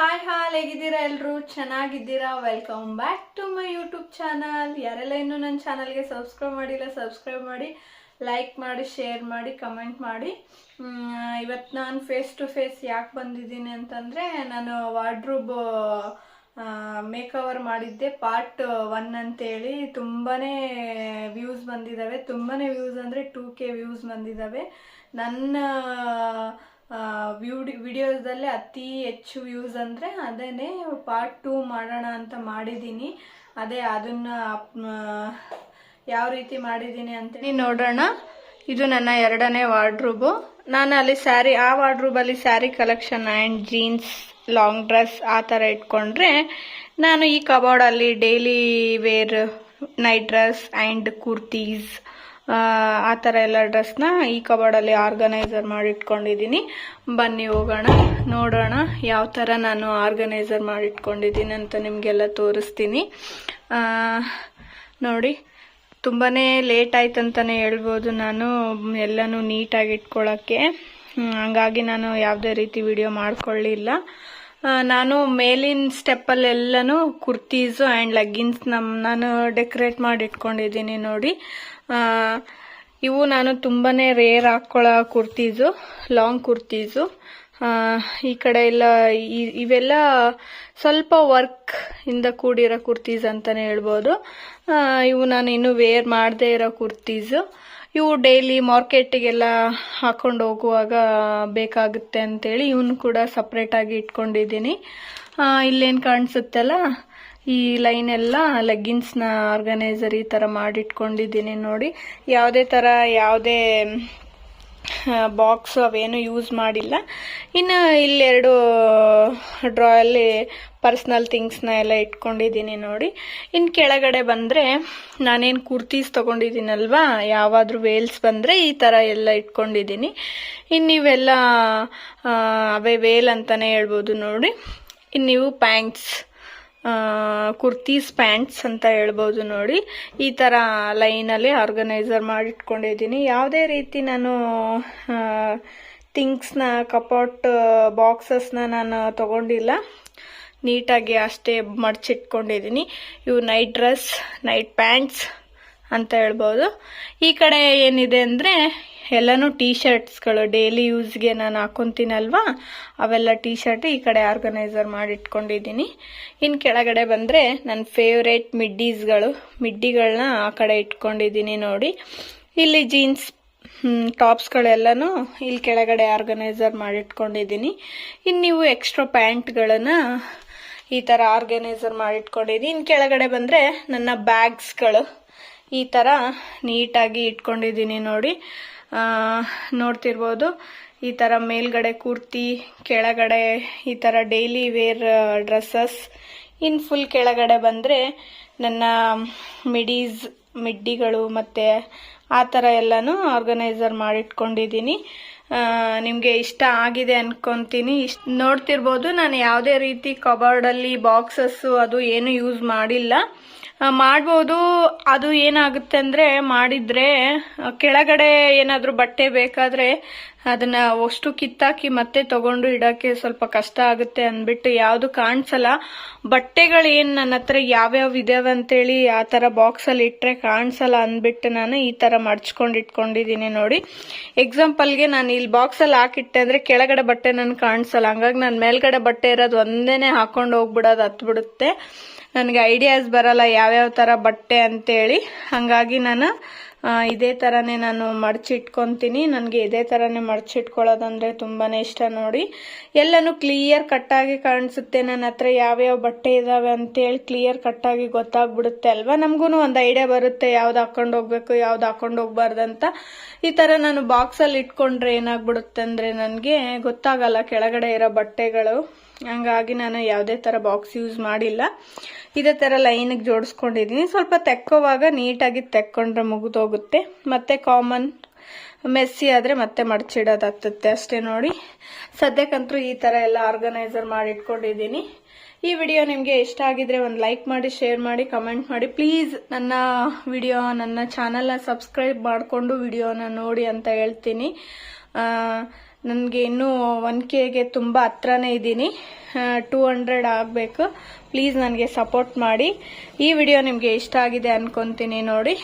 Hi hi ಹೇಗಿದ್ದೀರಾ ಎಲ್ಲರೂ ಚೆನ್ನಾಗಿದ್ದೀರಾ? Welcome back to my YouTube channel ಯಾರೆಲ್ಲ ಇನ್ನೂ ನನ್ನ ಚಾನಲ್ಗೆ ಸಬ್ಸ್ಕ್ರೈಬ್ ಮಾಡಿಲ್ಲ ಸಬ್ಸ್ಕ್ರೈಬ್ ಮಾಡಿ ಲೈಕ್ ಮಾಡಿ ಶೇರ್ ಮಾಡಿ ಕಮೆಂಟ್ ಮಾಡಿ. ಇವತ್ತು ನಾನು ಫೇಸ್ ಟು ಫೇಸ್ ಯಾಕೆ ಬಂದಿದ್ದೀನಿ ಅಂತಂದರೆ, ನಾನು ವಾರ್ಡ್ರೂಬ್ ಮೇಕವರ್ ಮಾಡಿದ್ದೆ. ಪಾರ್ಟ್ ಒನ್ ಅಂತೇಳಿ ತುಂಬಾ ವ್ಯೂಸ್ ಬಂದಿದ್ದಾವೆ ತುಂಬಾ ವ್ಯೂಸ್ ಅಂದರೆ ಟೂ ಕೆ ವ್ಯೂಸ್ ಬಂದಿದ್ದಾವೆ ನನ್ನ ವಿಡಿಯೋದಲ್ಲೇ ಅತಿ ಹೆಚ್ಚು ವ್ಯೂಸ್ ಅಂದರೆ ಅದನ್ನೇ ಪಾರ್ಟ್ ಟು ಮಾಡೋಣ ಅಂತ ಮಾಡಿದ್ದೀನಿ. ಅದೇ ಅದನ್ನು ಯಾವ ರೀತಿ ಮಾಡಿದ್ದೀನಿ ಅಂತ ನೋಡೋಣ. ಇದು ನನ್ನ ಎರಡನೇ ವಾರ್ಡ್ರೂಬು ನಾನು ಅಲ್ಲಿ ಸ್ಯಾರಿ ಆ ವಾರ್ಡ್ರೂಬಲ್ಲಿ sari collection and jeans long dress ಆ ಥರ ಇಟ್ಕೊಂಡ್ರೆ ನಾನು ಈ ಕಬೋರ್ಡಲ್ಲಿ daily wear night dress and kurtis ಆ ಥರ ಎಲ್ಲ ಡ್ರೆಸ್ನ ಈ ಕಬೋರ್ಡಲ್ಲಿ ಆರ್ಗನೈಸರ್ ಮಾಡಿ ಇಟ್ಕೊಂಡಿದ್ದೀನಿ ಬನ್ನಿ ಹೋಗೋಣ, ನೋಡೋಣ ಯಾವ ಥರ ನಾನು ಆರ್ಗನೈಸರ್ ಮಾಡಿ ಇಟ್ಕೊಂಡಿದ್ದೀನಿ ಅಂತ ನಿಮಗೆಲ್ಲ ತೋರಿಸ್ತೀನಿ. ನೋಡಿ ತುಂಬಾ ಲೇಟ್ ಆಯ್ತು ಅಂತಲೇ ಹೇಳ್ಬೋದು ನಾನು, ಎಲ್ಲನೂ ನೀಟಾಗಿ ಇಟ್ಕೊಳ್ಳೋಕ್ಕೆ ಹಂಗಾಗಿ ನಾನು ಯಾವುದೇ ರೀತಿ ವಿಡಿಯೋ ಮಾಡ್ಕೊಳ್ಳಿಲ್ಲ. ನಾನು ಮೇಲಿನ ಸ್ಟೆಪ್ಪಲ್ಲೆಲ್ಲನೂ ಕುರ್ತೀಸು ಆ್ಯಂಡ್ ಲೆಗ್ಗಿನ್ಸ್ ನಮ್ಮ ನಾನು ಡೆಕೋರೇಟ್ ಮಾಡಿ ಇಟ್ಕೊಂಡಿದ್ದೀನಿ ನೋಡಿ ಇವು ನಾನು ತುಂಬಾ ರೇರ್ ಹಾಕ್ಕೊಳ್ಳೋ ಕುರ್ತೀಸು, ಲಾಂಗ್ ಕುರ್ತೀಸು. ಈ ಕಡೆ ಎಲ್ಲ ಇವೆಲ್ಲ ಸ್ವಲ್ಪ ವರ್ಕ್ ಇಂದ ಕೂಡಿರೋ ಕುರ್ತೀಸ್ ಅಂತಾನೆ ಹೇಳ್ಬೋದು. ಇವು ನಾನು ಇನ್ನೂ ವೇರ್ ಮಾಡದೇ ಇರೋ ಕುರ್ತೀಸು. ಇವು ಡೈಲಿ ಮಾರ್ಕೆಟಿಗೆಲ್ಲ ಹಾಕೊಂಡು ಹೋಗುವಾಗ ಬೇಕಾಗುತ್ತೆ ಅಂತೇಳಿ ಇವನು ಕೂಡ ಸಪ್ರೇಟಾಗಿ ಇಟ್ಕೊಂಡಿದ್ದೀನಿ. ಇಲ್ಲೇನು ಕಾಣಿಸುತ್ತಲ್ಲ, ಈ ಲೈನ್ ಎಲ್ಲ ಲೆಗ್ಗಿನ್ಸ್ನ ಆರ್ಗನೈಸರ್ ಈ ಥರ ಮಾಡಿಟ್ಕೊಂಡಿದ್ದೀನಿ ನೋಡಿ. ಯಾವುದೇ ಥರ ಯಾವುದೇ ಬಾಕ್ಸ್ ಅವೇನು ಯೂಸ್ ಮಾಡಿಲ್ಲ. ಇನ್ನು ಇಲ್ಲೆರಡು ಡ್ರಾಯಲ್ಲಿ ಪರ್ಸ್ನಲ್ ಥಿಂಗ್ಸ್ನ ಎಲ್ಲ ಇಟ್ಕೊಂಡಿದ್ದೀನಿ ನೋಡಿ. ಇನ್ನು ಕೆಳಗಡೆ ಬಂದರೆ ನಾನೇನು ಕುರ್ತೀಸ್ ತೊಗೊಂಡಿದ್ದೀನಲ್ವಾ, ಯಾವಾದರೂ ವೇಲ್ಸ್ ಬಂದರೆ ಈ ಥರ ಎಲ್ಲ ಇಟ್ಕೊಂಡಿದ್ದೀನಿ. ಇನ್ನು ಇವೆಲ್ಲ ಅವೇ ವೇಲ್ ಅಂತಲೇ ಹೇಳ್ಬೋದು ನೋಡಿ. ಇನ್ನು ನೀವು ಪ್ಯಾಂಟ್ಸ್ ಕುರ್ತೀಸ್, ಪ್ಯಾಂಟ್ಸ್ ಅಂತ ಹೇಳ್ಬೋದು ನೋಡಿ. ಈ ಥರ ಲೈನಲ್ಲಿ ಆರ್ಗನೈಸರ್ ಮಾಡಿಟ್ಕೊಂಡಿದ್ದೀನಿ. ಯಾವುದೇ ರೀತಿ ನಾನು ಥಿಂಗ್ಸ್ನ ಕಪಾಟ್, ಬಾಕ್ಸಸ್ನ ನಾನು ತಗೊಂಡಿಲ್ಲ. ನೀಟಾಗಿ ಅಷ್ಟೇ ಮಡಚಿಟ್ಕೊಂಡಿದ್ದೀನಿ. ಇವು ನೈಟ್ ಡ್ರೆಸ್, ನೈಟ್ ಪ್ಯಾಂಟ್ಸ್ ಅಂತ ಹೇಳ್ಬೋದು. ಈ ಕಡೆ ಏನಿದೆ ಅಂದರೆ ಎಲ್ಲನೂ ಟೀ ಶರ್ಟ್ಸ್ಗಳು ಡೈಲಿ ಯೂಸ್ಗೆ ನಾನು ಹಾಕೊತೀನಲ್ವಾ? ಅವೆಲ್ಲ ಟೀ ಶರ್ಟ್ ಈ ಕಡೆ ಆರ್ಗನೈಸರ್ ಮಾಡಿ ಇಟ್ಕೊಂಡಿದ್ದೀನಿ ಇನ್ನು ಕೆಳಗಡೆ ಬಂದರೆ ನನ್ನ ಫೇವ್ರೇಟ್ ಮಿಡ್ಡೀಸ್ಗಳು ಮಿಡ್ಡಿಗಳನ್ನ ಆ ಕಡೆ ಇಟ್ಕೊಂಡಿದ್ದೀನಿ ನೋಡಿ. ಇಲ್ಲಿ ಜೀನ್ಸ್ ಟಾಪ್ಸ್ಗಳೆಲ್ಲನೂ ಇಲ್ಲಿ ಕೆಳಗಡೆ ಆರ್ಗನೈಸರ್ ಮಾಡಿಟ್ಕೊಂಡಿದ್ದೀನಿ. ಇನ್ನು ನೀವು ಎಕ್ಸ್ಟ್ರಾ ಪ್ಯಾಂಟ್ಗಳನ್ನು ಈ ಥರ ಆರ್ಗನೈಸರ್ ಮಾಡಿಟ್ಕೊಂಡಿದ್ದೀನಿ. ಇನ್ನು ಕೆಳಗಡೆ ಬಂದರೆ ನನ್ನ ಬ್ಯಾಗ್ಸ್ಗಳು ಈ ಥರ ನೀಟಾಗಿ ಇಟ್ಕೊಂಡಿದ್ದೀನಿ ನೋಡಿ. ನೋಡ್ತಿರ್ಬೋದು. ಈ ಥರ ಮೇಲ್ಗಡೆ ಕುರ್ತಿ, ಕೆಳಗಡೆ ಈ ಥರ ಡೈಲಿ ವೇರ್ ಡ್ರೆಸ್ಸಸ್ ಇನ್ನು ಫುಲ್ ಕೆಳಗಡೆ ಬಂದರೆ ನನ್ನ ಮಿಡೀಸ್ ಮಿಡ್ಡಿಗಳು ಮತ್ತು ಆ ಥರ ಎಲ್ಲನೂ ಆರ್ಗನೈಸರ್ ಮಾಡಿಟ್ಕೊಂಡಿದ್ದೀನಿ. ನಿಮಗೆ ಇಷ್ಟ ಆಗಿದೆ ಅನ್ಕೊತೀನಿ. ಇಷ್ಟ, ನೋಡ್ತಿರ್ಬೋದು, ನಾನು ಯಾವುದೇ ರೀತಿ ಕಬೋರ್ಡಲ್ಲಿ ಬಾಕ್ಸಸ್ಸು ಅದು ಏನು ಯೂಸ್ ಮಾಡಿಲ್ಲ. ಮಾಡ್ಬೋದು. ಅದು ಏನಾಗುತ್ತೆ ಅಂದರೆ ಮಾಡಿದರೆ ಕೆಳಗಡೆ ಏನಾದರೂ ಬಟ್ಟೆ ಬೇಕಾದರೆ ಅದನ್ನ ಅಷ್ಟು ಕಿತ್ತಾಕಿ ಮತ್ತೆ ತಗೊಂಡು ಇಡೋಕ್ಕೆ ಸ್ವಲ್ಪ ಕಷ್ಟ ಆಗುತ್ತೆ ಅಂದ್ಬಿಟ್ಟು ಯಾವುದು ಕಾಣಿಸಲ್ಲ. ಬಟ್ಟೆಗಳು ಏನು ನನ್ನ ಹತ್ರ ಯಾವ್ಯಾವ ಇದಾವೆ ಅಂತೇಳಿ ಆ ಥರ ಬಾಕ್ಸಲ್ಲಿ ಇಟ್ಟರೆ ಕಾಣಿಸಲ್ಲ ಅಂದ್ಬಿಟ್ಟು ನಾನು ಈ ಥರ ಮಡ್ಚ್ಕೊಂಡು ಇಟ್ಕೊಂಡಿದ್ದೀನಿ ನೋಡಿ. ಎಕ್ಸಾಂಪಲ್ಗೆ ನಾನು ಇಲ್ಲಿ ಬಾಕ್ಸಲ್ಲಿ ಹಾಕಿಟ್ಟೆ ಅಂದರೆ ಕೆಳಗಡೆ ಬಟ್ಟೆ ನನಗೆ ಕಾಣಿಸಲ್ಲ. ಹಂಗಾಗಿ ನಾನು ಮೇಲ್ಗಡೆ ಬಟ್ಟೆ ಇರೋದು ಒಂದೇ ಹಾಕೊಂಡು ಹೋಗ್ಬಿಡೋದು ಹತ್ಬಿಡುತ್ತೆ. ನನಗೆ ಐಡಿಯಾಸ್ ಬರಲ್ಲ ಯಾವ್ಯಾವ ಥರ ಬಟ್ಟೆ ಅಂತೇಳಿ. ಹಾಗಾಗಿ ನಾನು ಇದೇ ಥರನೇ ನಾನು ಮಡಚಿಟ್ಕೊತೀನಿ. ನನಗೆ ಇದೇ ಥರನೇ ಮಡಚಿಟ್ಕೊಳ್ಳೋದಂದ್ರೆ ತುಂಬಾ ಇಷ್ಟ ನೋಡಿ. ಎಲ್ಲನೂ ಕ್ಲಿಯರ್ ಕಟ್ಟಾಗಿ ಕಾಣಿಸುತ್ತೆ. ನನ್ನ ಹತ್ರ ಯಾವ್ಯಾವ ಬಟ್ಟೆ ಇದ್ದಾವೆ ಅಂತೇಳಿ ಕ್ಲಿಯರ್ ಕಟ್ಟಾಗಿ ಗೊತ್ತಾಗ್ಬಿಡುತ್ತೆ ಅಲ್ವಾ? ನಮಗೂ ಒಂದು ಐಡಿಯಾ ಬರುತ್ತೆ ಯಾವ್ದು ಹಾಕೊಂಡು ಹೋಗ್ಬೇಕು, ಯಾವ್ದು ಹಾಕೊಂಡು ಹೋಗ್ಬಾರ್ದಂತ ಈ ಥರ ನಾನು ಬಾಕ್ಸಲ್ಲಿ ಇಟ್ಕೊಂಡ್ರೆ ಏನಾಗ್ಬಿಡುತ್ತೆ ಅಂದರೆ ನನಗೆ ಗೊತ್ತಾಗಲ್ಲ. ಕೆಳಗಡೆ ಇರೋ ಬಟ್ಟೆಗಳು. ಹಂಗಾಗಿ ನಾನು ಯಾವುದೇ ಥರ ಬಾಕ್ಸ್ ಯೂಸ್ ಮಾಡಿಲ್ಲ. ಇದೇ ಥರ ಲೈನಿಗೆ ಜೋಡಿಸ್ಕೊಂಡಿದ್ದೀನಿ ಸ್ವಲ್ಪ ತೆಕ್ಕೋವಾಗ ನೀಟಾಗಿ ತೆಕ್ಕೊಂಡ್ರೆ ಮುಗಿದೋಗುತ್ತೆ. ಮತ್ತೆ ಕಾಮನ್ ಮೆಸ್ಸಿ ಆದರೆ ಮತ್ತೆ ಮಡಚಿಡೋದಾಗ್ತತ್ತೆ ಅಷ್ಟೇ ನೋಡಿ. ಸದ್ಯಕ್ಕಂತೂ ಈ ಥರ ಎಲ್ಲ ಆರ್ಗನೈಸರ್ ಮಾಡಿ ಇಟ್ಕೊಂಡಿದ್ದೀನಿ ಈ ವಿಡಿಯೋ ನಿಮಗೆ ಇಷ್ಟ ಆಗಿದ್ರೆ ಒಂದು ಲೈಕ್ ಮಾಡಿ ಶೇರ್ ಮಾಡಿ ಕಮೆಂಟ್ ಮಾಡಿ. ಪ್ಲೀಸ್ ನನ್ನ ವಿಡಿಯೋ ನನ್ನ ಚಾನಲ್ನ ಸಬ್ಸ್ಕ್ರೈಬ್ ಮಾಡಿಕೊಂಡು ವಿಡಿಯೋನ ನೋಡಿ ಅಂತ ಹೇಳ್ತೀನಿ. ನನಗೆ ಇನ್ನೂ ಒನ್ ಕೆಗೆ ತುಂಬ ಹತ್ರನೇ ಇದ್ದೀನಿ. ಟೂ ಹಂಡ್ರೆಡ್ ಆಗಬೇಕು. ಪ್ಲೀಸ್ ನನಗೆ ಸಪೋರ್ಟ್ ಮಾಡಿ. ಈ ವಿಡಿಯೋ ನಿಮಗೆ ಇಷ್ಟ ಆಗಿದೆ ಅನ್ಕೊಂತೀನಿ ನೋಡಿ.